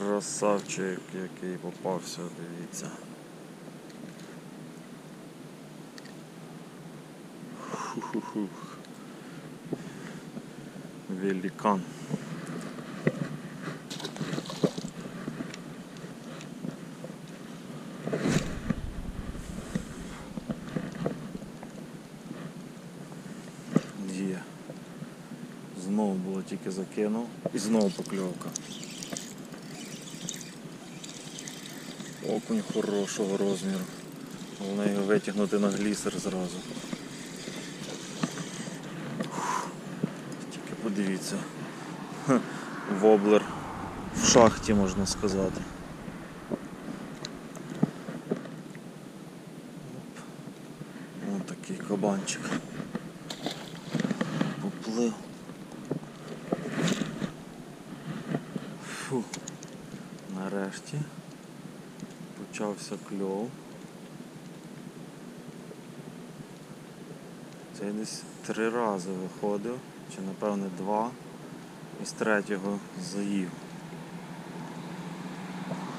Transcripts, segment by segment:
Красавчик, який попався, дивіться. Фу-ху-хух. Великан. Є. Знову було тільки закинув і знову покльовка. Окунь хорошого розміру. Головне його витягнути на глісер зразу. Тільки подивіться. Воблер в шахті можна сказати. Ось такий кабанчик. Поплив. Фу. Нарешті почався кльов. Це я десь три рази виходив, чи напевне два, і з третього заїв.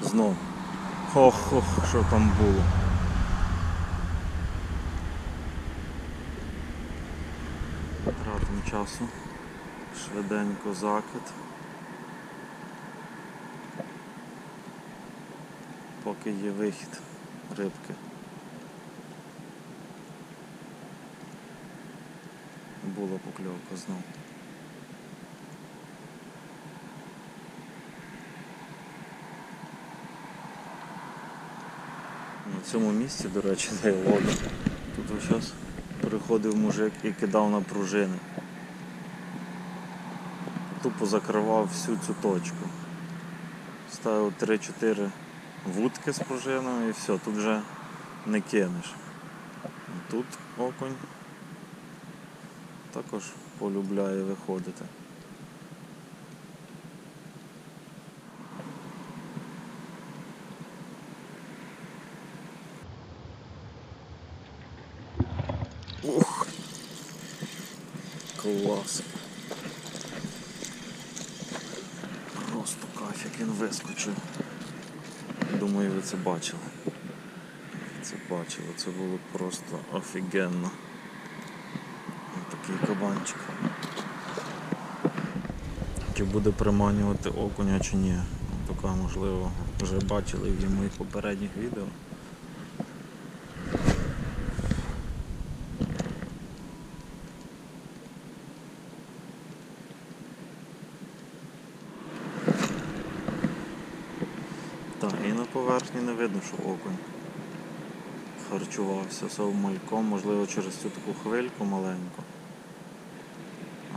Знов. Ох, ох, що там було. Тратим часу. Швиденько закид. Поки є вихід рибки. Була покльовка знову. На цьому місці, до речі, де ловлю, тут зараз приходив мужик і кидав на пружини. Тупо закривав всю цю точку. Ставив 3-4 вудки з пружиною і все, тут вже не кинеш. Тут окунь також полюбляє виходити. Ух! Клас! Просто кайф, як він вискочив. Думаю, ви це бачили. Це бачили, це було просто офігенно. Ось Такий кабанчик. Чи буде приманювати окуня чи ні. Така можливо вже бачили в моїх попередніх відео. І на поверхні не видно, що окунь харчувався совмальком, можливо, через цю таку хвильку маленьку.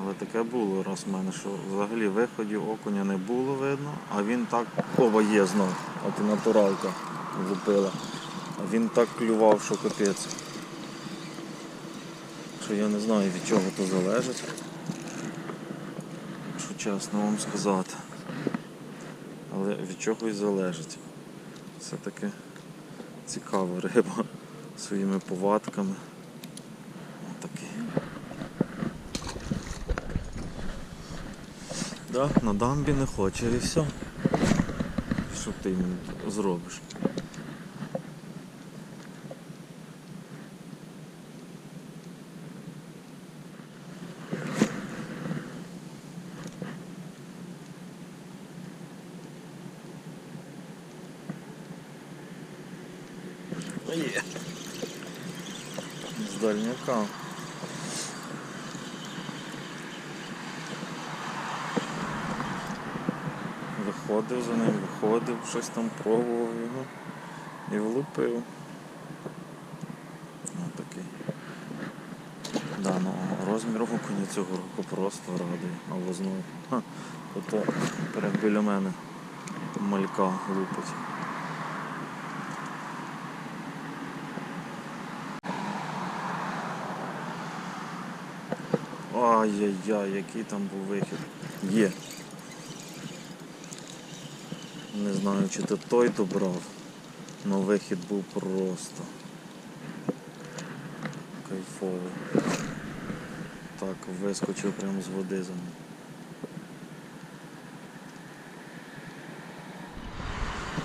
Але таке було раз в мене, що взагалі виходів окуня не було видно, а він так оба є знов. От і натуралка влупила. А він так клював, що капець. Що я не знаю від чого то залежить. Що чесно вам сказати. Але від чогось залежить. Все-таки цікава риба своїми повадками. Отакий. На дамбі не хоче і все. Що ти йому зробиш? Є. З дальняка. Виходив за ним, виходив, щось там пробував його і влупив. Ось такий. Да, ну, розмір окуня цього року просто радий. Але знову. Ото перед біля мене малька лупить. Ай-яй-яй, який там був вихід. Є. Не знаю, чи то той добрав, але вихід був просто кайфовий. Так, вискочив прямо з води за ним.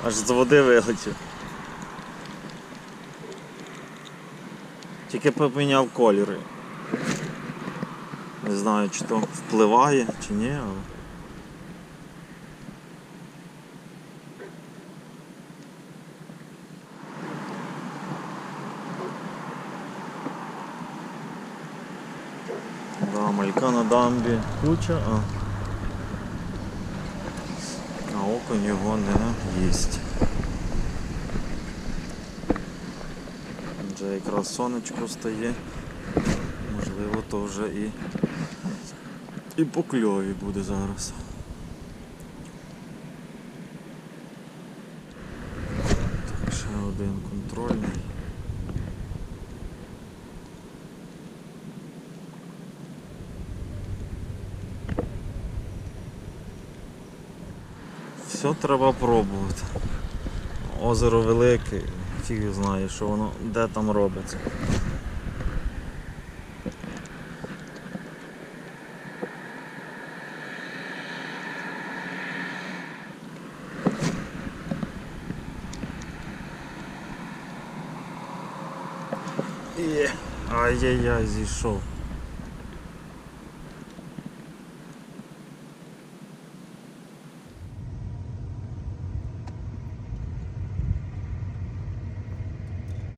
Аж з води вилетів. Тільки поміняв кольори. Не знаю, чи то впливає, чи ні, але. Да, малька на дамбі куча, а. А окунь його не їсть. Вже якраз сонечко стає. Можливо, то вже і, і по кльові буде зараз. Так, ще один контрольний. Все треба пробувати. Озеро велике, фіг знає, що воно де там робиться. Ай-яй-яй, зійшов.